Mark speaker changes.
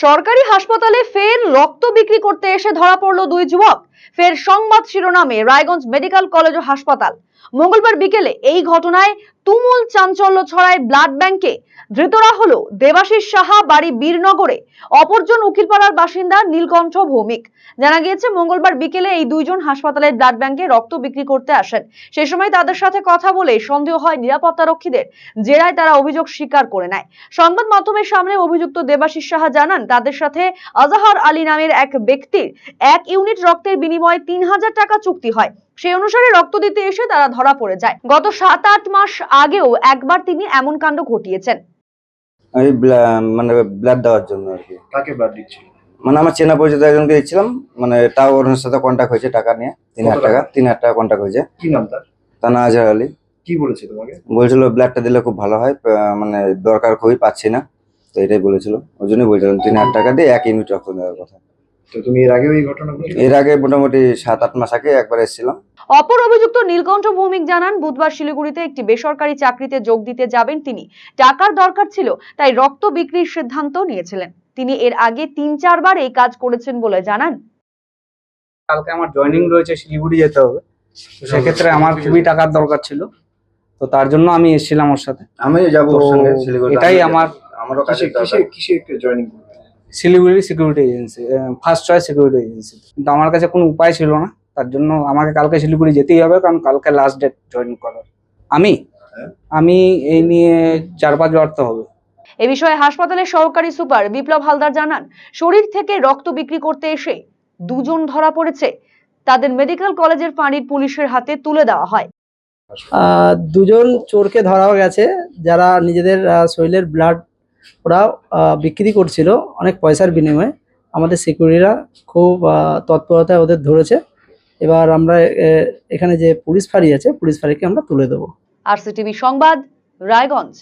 Speaker 1: সরকারি হাসপাতালে ফের রক্ত বিক্রি করতে এসে ধরা পড়ল দুই যুবক। ফের সংবাদ শিরোনামে রায়গঞ্জ মেডিকেল কলেজ ও হাসপাতাল। মঙ্গলবার বিকেলে এই ঘটনায় তুমুল চাঞ্চল্য ছড়ায় ব্লাড ব্যাংকে। ধৃতরা হলো দেবাশিস সাহা, বাড়ি বীরনগরে। অপরজন উকিলপাড়ার বাসিন্দা নীলকণ্ঠ ভৌমিক। জানা গিয়েছে, মঙ্গলবার বিকেলে এই দুইজন হাসপাতালের ব্লাড ব্যাংকে রক্ত বিক্রি করতে আসেন। সে সময় তাদের সাথে কথা বলে সন্দেহ হয় নিরাপত্তা রক্ষীদের জেরায় তারা অভিযোগ স্বীকার করে নেয়। সংবাদ মাধ্যমের সামনে অভিযুক্ত দেবাশিস সাহা জানান, তাদের সাথে আজাহার আলী নামের এক ব্যক্তির এক ইউনিট রক্তের বিনিময়ে তিন হাজার টাকা চুক্তি হয়। সেই অনুসারে রক্ত দিতে এসে তারা ধরা পড়ে যায়। গত সাত আট মাস আগেও একবার তিনি এমন কাণ্ড ঘটিয়েছেন।
Speaker 2: আমি মানে ব্লাড দেওয়ার জন্য আর কি।
Speaker 3: কাকে ব্লাড দিচ্ছিল?
Speaker 2: মানে আমার চেনা পরিচিত একজনকে দিচ্ছিলাম। মানে তাও ওর সাথে কন্ট্যাক্ট হয়েছে টাকা নিয়ে। তিন হাজার টাকা? তিন হাজার টাকা কন্ট্যাক্ট হয়েছে।
Speaker 3: কি নাম তার?
Speaker 2: তানা আজহার আলী।
Speaker 3: কি বলেছে তোমাকে?
Speaker 2: বলছিল ব্লাডটা দিলে খুব ভালো হয় মানে দরকার খুবই পাচ্ছি না। তো এটাই বলেছিল। ওই জন্যই বলছিলাম তিন হাজার টাকা দিয়ে এক ইউনিট রক্ত দেওয়ার কথা।
Speaker 3: তো তুমি এর আগেও এই ঘটনা
Speaker 2: এর আগে মোটামুটি সাত আট মাস আগে একবার এসেছিলাম।
Speaker 1: অপর অভিযুক্ত নীলকণ্ঠ ভৌমিক জানান বুধবার শিলিগুড়িতে একটি বেসরকারি চাকরিতে যোগ দিতে যাবেন তিনি। টাকার দরকার ছিল তাই রক্ত বিক্রির সিদ্ধান্ত নিয়েছিলেন। তিনি এর আগে তিন চারবার এই কাজ করেছেন বলে জানান।
Speaker 4: কালকে আমার জয়েনিং রয়েছে শিলিগুড়ি যেতে হবে। তো সেক্ষেত্রে আমার খুবই টাকার দরকার ছিল। তো তার জন্য আমি এসেছিলাম ওর সাথে।
Speaker 2: আমি যাব ওর সঙ্গে শিলিগুড়ি
Speaker 4: এটাই আমার-
Speaker 2: আমারও কাছে
Speaker 3: কিসে কিসে জয়েনিং? করবে
Speaker 4: Siliguri security agency first choice security agency কিন্তু আমার কাছে কোনো উপায় ছিল না তার জন্য আমাকে কালকে শিলিগুড়ি যেতেই হবে কারণ কালকে লাস্ট ডেট জয়েন করার। আমি?
Speaker 3: হ্যাঁ।
Speaker 4: আমি এই নিয়ে চার পাঁচ বার তো হবে।
Speaker 1: এ বিষয়ে হাসপাতালের সহকারী সুপার বিপ্লব হালদার জানান শরীর থেকে রক্ত বিক্রি করতে এসে দুজন ধরা পড়েছে। তাদের মেডিকেল কলেজের ফাঁড়ির পুলিশের হাতে তুলে দেওয়া হয়।
Speaker 5: আহ, দুজন চোরকে ধরা গেছে যারা নিজেদের শরীরের ব্লাড ওরা বিক্রি করছিল অনেক পয়সার বিনিময়ে। আমাদের সিকিউরিটিরা খুব তৎপরতায় ওদের ধরেছে। এবার আমরা এখানে যে পুলিশ ফাঁড়ি আছে, পুলিশ ফাঁড়িকে আমরা তুলে দেবো।
Speaker 1: আর সিটিভি সংবাদ, রায়গঞ্জ।